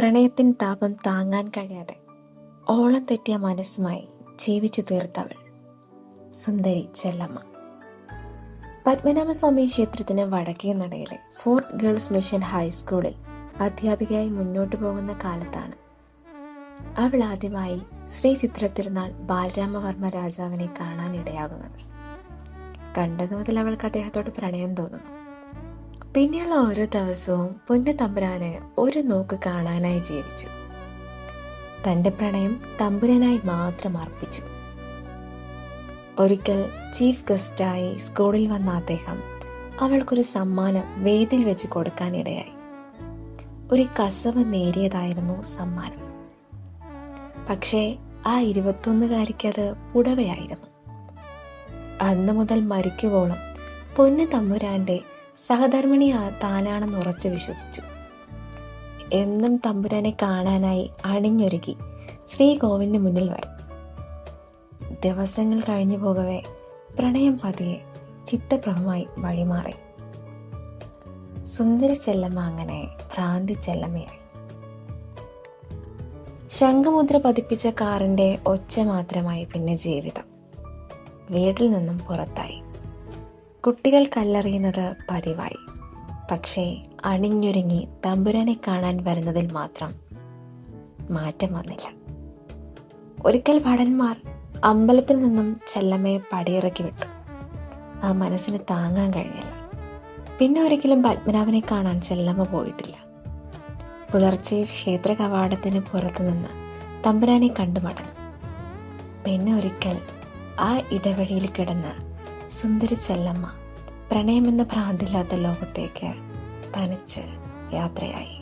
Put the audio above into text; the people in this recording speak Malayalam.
പ്രണയത്തിൻ താപം താങ്ങാൻ കഴിയാതെ ഓളം തെറ്റിയ മനസ്സുമായി ജീവിച്ചു തീർത്തവൾ സുന്ദരി ചെല്ലമ്മ. പത്മനാഭസ്വാമി ക്ഷേത്രത്തിന് വടക്കേ നടയിലെ ഫോർട്ട് ഗേൾസ് മിഷൻ ഹൈസ്കൂളിൽ അധ്യാപികയായി മുന്നോട്ടു പോകുന്ന കാലത്താണ്. അവൾ ആദ്യമായി ശ്രീ ചിത്രത്തിരുന്നാൾ ബാലരാമവർമ്മ രാജാവിനെ കാണാനിടയാകുന്നത്. കണ്ടതു മുതൽ അവൾക്ക് അദ്ദേഹത്തോട് പ്രണയം തോന്നുന്നു. പിന്നെയുള്ള ഓരോ ദിവസവും പൊന്നു തമ്പുരാന് ഒരു നോക്ക് കാണാനായി ജീവിച്ചു. തന്റെ പ്രണയം തമ്പുരാനായി മാത്രം അർപ്പിച്ചു. ഒരിക്കൽ ചീഫ് ഗസ്റ്റായി സ്കൂളിൽ വന്ന അദ്ദേഹം അവൾക്കൊരു സമ്മാനം വേദിൽ വെച്ച് കൊടുക്കാനിടയായി. ഒരു കസവ് നേരിയതായിരുന്നു സമ്മാനം. പക്ഷേ ആ ഇരുപത്തൊന്നുകാരിക്ക് അത് പുടവയായിരുന്നു. അന്ന് മുതൽ മരിക്കുവോളം പൊന്നു തമ്പുരാന്റെ സഹധർമ്മിണി താനാണെന്ന് ഉറച്ചു വിശ്വസിച്ചു. എന്നും തമ്പുരാനെ കാണാനായി അണിഞ്ഞൊരുക്കി ശ്രീകോവിലിന് മുന്നിൽ വരും. ദിവസങ്ങൾ കഴിഞ്ഞു പോകവേ പ്രണയം പതിയെ ചിത്തപ്രഭമായി വഴിമാറി. സുന്ദര ചെല്ലമ്മ അങ്ങനെ ഭ്രാന്തി ചെല്ലമ്മയായി. ശംഖമുദ്ര പതിപ്പിച്ച കാറിന്റെ ഒച്ച മാത്രമായി പിന്നെ ജീവിതം. വീട്ടിൽ നിന്നും പുറത്തായി. കുട്ടികൾ കല്ലെറിയുന്നത് പതിവായി. പക്ഷേ അണിഞ്ഞൊരുങ്ങി തമ്പുരാനെ കാണാൻ വരുന്നതിൽ മാത്രം മാറ്റം വന്നില്ല. ഒരിക്കൽ ഭടന്മാർ അമ്പലത്തിൽ നിന്നും ചെല്ലമ്മയെ പടിയിറക്കി വിട്ടു. ആ മനസ്സിന് താങ്ങാൻ കഴിഞ്ഞില്ല. പിന്നെ ഒരിക്കലും പത്മനാഭനെ കാണാൻ ചെല്ലമ്മ പോയിട്ടില്ല. പുലർച്ചെ ക്ഷേത്ര കവാടത്തിന് പുറത്തു നിന്ന് തമ്പുരാനെ കണ്ടു മടങ്ങും. പിന്നെ ഒരിക്കൽ ആ ഇടവഴിയിൽ കിടന്ന് സുന്ദരി ചെല്ലമ്മ പ്രണയമെന്ന ഭ്രാന്തില്ലാത്ത ലോകത്തേക്ക് തനിച്ച് യാത്രയായി.